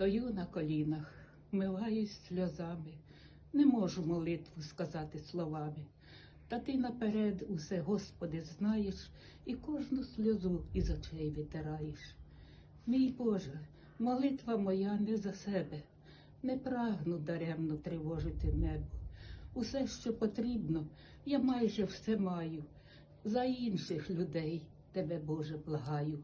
Стою на колінах, вмиваюсь сльозами, не можу молитву сказати словами. Та ти наперед усе, Господи, знаєш, і кожну сльозу із очей витираєш. Мій Боже, молитва моя не за себе, не прагну даремно тривожити небо. Усе, що потрібно, я майже все маю. За інших людей тебе, Боже, благаю,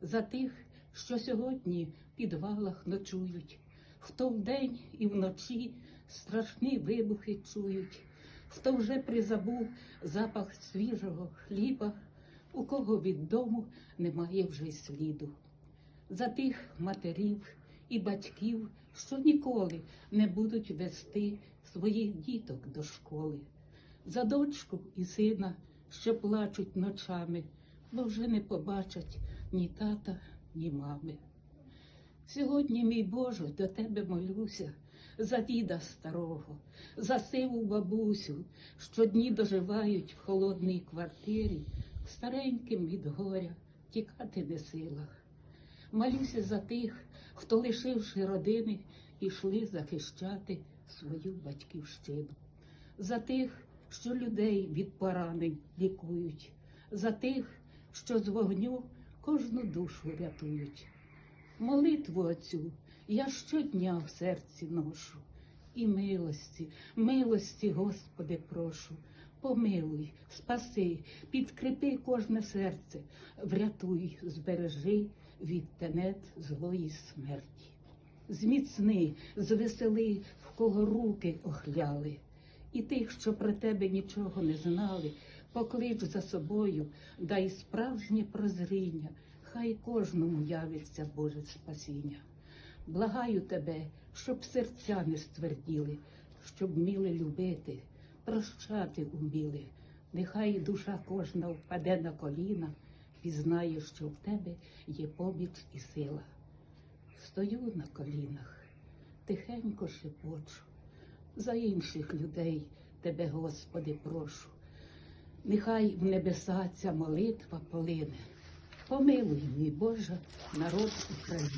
за тих, що сьогодні в підвалах ночують, хто вдень і вночі страшні вибухи чують, хто вже призабув запах свіжого хліба, у кого від дому немає вже й сліду. За тих матерів і батьків, що ніколи не будуть вести своїх діток до школи, за дочку і сина, що плачуть ночами, бо вже не побачать ні тата, ні мами. Сьогодні, мій Боже, до тебе молюся за діда старого, за сиву бабусю, що дні доживають в холодній квартирі, стареньким від горя тікати не силах. Молюся за тих, хто, лишивши родини, пішли захищати свою батьківщину, за тих, що людей від поранень лікують, за тих, що з вогню кожну душу рятують. Молитву оцю я щодня в серці ношу. І милості, милості, Господи, прошу, помилуй, спаси, підкріпи кожне серце, врятуй, збережи від тенет злої смерті. Зміцни, звесели, в кого руки охляли, і тих, що про тебе нічого не знали, поклич за собою, дай справжнє прозріння, хай кожному явиться Боже спасіння. Благаю тебе, щоб серця не стверділи, щоб вміли любити, прощати уміли. Нехай душа кожна впаде на коліна, пізнає, що в тебе є поміч і сила. Стою на колінах, тихенько шепочу, за інших людей тебе, Господи, прошу. Нехай в небеса ця молитва полине. Помилуй, мій Боже, народ України.